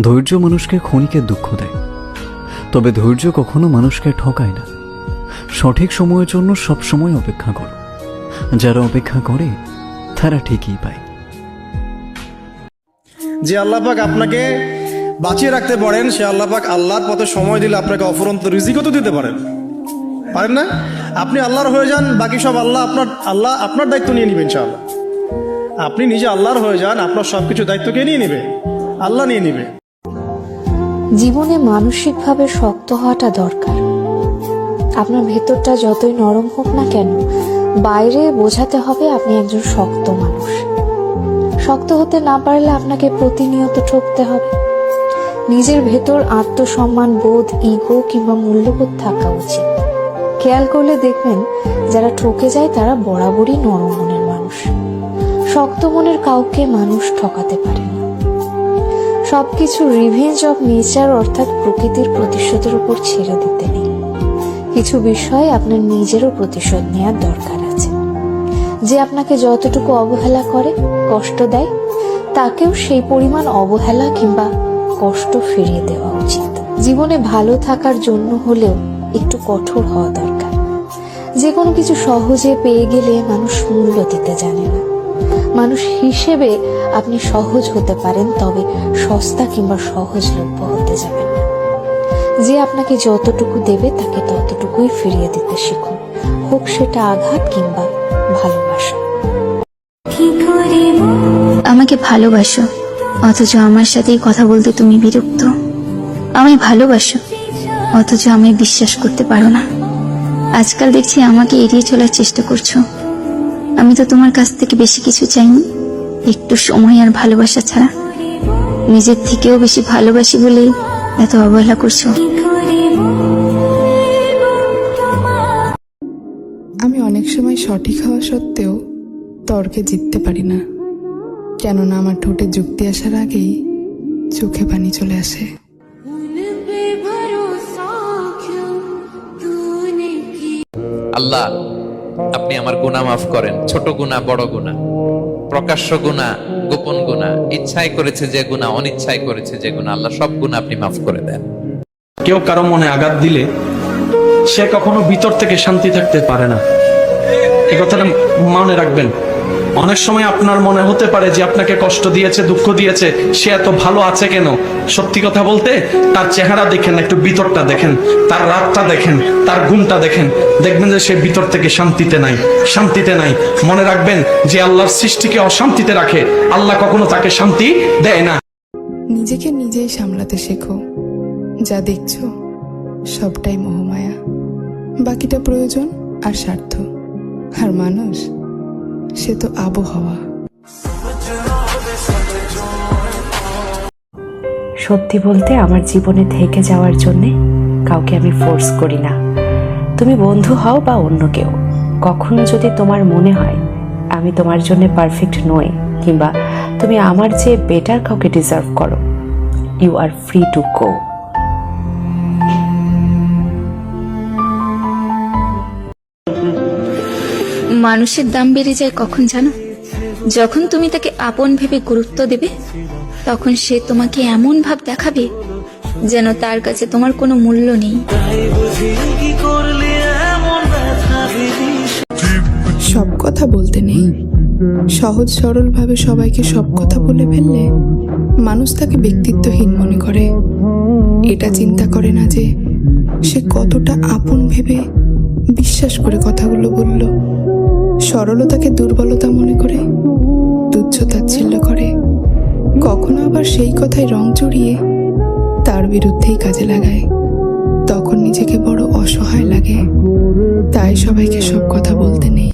ধৈর্য মানুষকে ক্ষণিকের দুঃখ দেয়। তবে ধৈর্য কখনো মানুষকে ঠকায় না। সঠিক সময়ের জন্য সব সময় অপেক্ষা করো। যারা অপেক্ষা করে, তারা ঠিকই পায়। যে আল্লাহ পাক আপনাকে বাঁচিয়ে রাখতে পারেন, সে আল্লাহ পাক আল্লাহর পথে সময় দিলে আপনাকে অফুরন্ত রিজিকও তো দিতে পারেন। পারেন না? আপনি আল্লাহর হয়ে যান, বাকি সব আল্লাহ আপনার আল্লাহ আপনার দায়িত্ব নিয়ে নেবেন ইনশাআল্লাহ। আপনি নিজে আল্লাহর হয়ে যান, আপনার সব কিছু দায়িত্ব কে নিয়ে নেবে। আল্লাহ নিয়ে নেবে। জীবনে মানসিকভাবে শক্ত হওয়াটা দরকার। আপনার ভেতরটা যতই নরম হোক না কেন, বাইরে বোঝাতে হবে আপনি একজন শক্ত মানুষ। শক্ত হতে না পারলে আপনাকে প্রতিনিয়ত ঠকতে হবে। নিজের ভেতর আত্মসম্মান, বোধ, ইগো কিংবা মূল্যবোধ থাকা উচিত। খেয়াল করলে দেখবেন, যারা ঠকে যায় তারা বরাবরই নরম মনের মানুষ। শক্ত মনের কাউকে মানুষ ঠকাতে পারে না। সবকিছু রিভেঞ্জ অফ নেচার অর্থাৎ প্রকৃতির প্রতিশোধের উপর ছেড়ে দিতে নেই। কিছু বিষয় আপনার নিজেরও প্রতিশোধ নেওয়ার দরকার আছে। যে আপনাকে যতটুকু অবহেলা করে, কষ্ট দেয়, তাকেও সেই পরিমাণ অবহেলা কিংবা কষ্ট ফিরিয়ে দেওয়া উচিত। জীবনে ভালো থাকার জন্য হলেও একটু কঠোর হওয়া দরকার। যে কোনো কিছু সহজে পেয়ে গেলে মানুষ মূল্য দিতে জানে না। মানুষ হিসেবে আপনি সহজ হতে পারেন তবে সস্তা কিংবা সহজলভ্য হতে যাবেন না। যে আপনাকে যতটুকু দেবে তাকে ততটুকুই ফিরিয়ে দিতে শিখুন। হোক সেটা আঘাত কিংবা ভালোবাসা। আমাকে ভালোবাসো অথচ আমার সাথেই কথা বলতে তুমি বিরক্ত। আমায় ভালোবাসো অথচ আমায় বিশ্বাস করতে পারো না। আজকাল দেখছি আমাকে এড়িয়ে চলার চেষ্টা করছ। আমি তো তোমার কাছ থেকে বেশি কিছু চাইনি। একটু সময় আর ভালোবাসা ছাড়া। নিজের থেকেও বেশি ভালোবাসি বলেই এত অবহেলা করছ। আমি অনেক সময় সঠিক হওয়া সত্ত্বেও তর্কে জিততে পারি না। কেননা আমার ঠোঁটে যুক্তি আসার আগেই চোখে পানি চলে আসে। আল্লাহ আপনি আমার গুণা মাফ করেন। ছোট গুণা বড় গুণা প্রকাশ্য গুণা গোপন গুণা ইচ্ছাই করেছে যে গুণা অনিচ্ছায় করেছে যে গুণা আল্লাহ সব গুণা আপনি মাফ করে দেন। কেউ কারও মনে আঘাত দিলে সে কখনো ভিতর থেকে শান্তি থাকতে পারে না। এ কথাটা মনে রাখবেন। অনেক সময় আপনার মনে হতে পারে যে আপনাকে কষ্ট দিয়েছে, দুঃখ দিয়েছে, সে এত ভালো আছে কেন? সত্যি কথা বলতে, তার চেহারা দেখেন, একটু ভিতরটা দেখেন, তার রাতটা দেখেন, তার ঘুমটা দেখেন, দেখবেন যে সে ভিতর থেকে শান্তিতে নাই শান্তিতে নাই। মনে রাখবেন যে আল্লাহর সৃষ্টিকে অশান্তিতে রাখে, আল্লাহ কখনো তাকে শান্তি দেয় না। নিজেকে নিজেই সামলাতে শেখো। যা দেখছ, সবটাই মোহমায়া। বাকিটা প্রয়োজন আর স্বার্থ। আর মানুষ সে তো আবহাওয়া। সত্যি বলতে আমার জীবনে থেকে যাওয়ার জন্যে কাউকে আমি ফোর্স করি না। তুমি বন্ধু হও বা অন্য কেউ, কখনো যদি তোমার মনে হয় আমি তোমার জন্য পারফেক্ট নই, কিংবা তুমি আমার চেয়ে বেটার কাউকে ডিজার্ভ করো you are free to go মানুষের দাম বেড়ে যায় কখন জানো? যখন তুমি তাকে আপন ভেবে গুরুত্ব দেবে, তখন সে তোমাকে এমন ভাব দেখাবে যেন তার কাছে তোমার কোনো মূল্য নেই। সব কথা বলতে নেই। সহজ সরলভাবে সবাইকে সব কথা বলে ফেললে মানুষ তাকে ব্যক্তিত্বহীন মনে করে। এটা চিন্তা করে না যে সে কতটা আপন ভেবে বিশ্বাস করে কথাগুলো বলল। সরলতাকে দুর্বলতা মনে করে তুচ্ছ তাচ্ছিল্য করে। কখনো আবার সেই কথায় রং চড়িয়ে তার বিরুদ্ধেই কাজে লাগায়। তখন নিজেকে বড় অসহায় লাগে। তাই সবাইকে সব কথা বলতে নেই।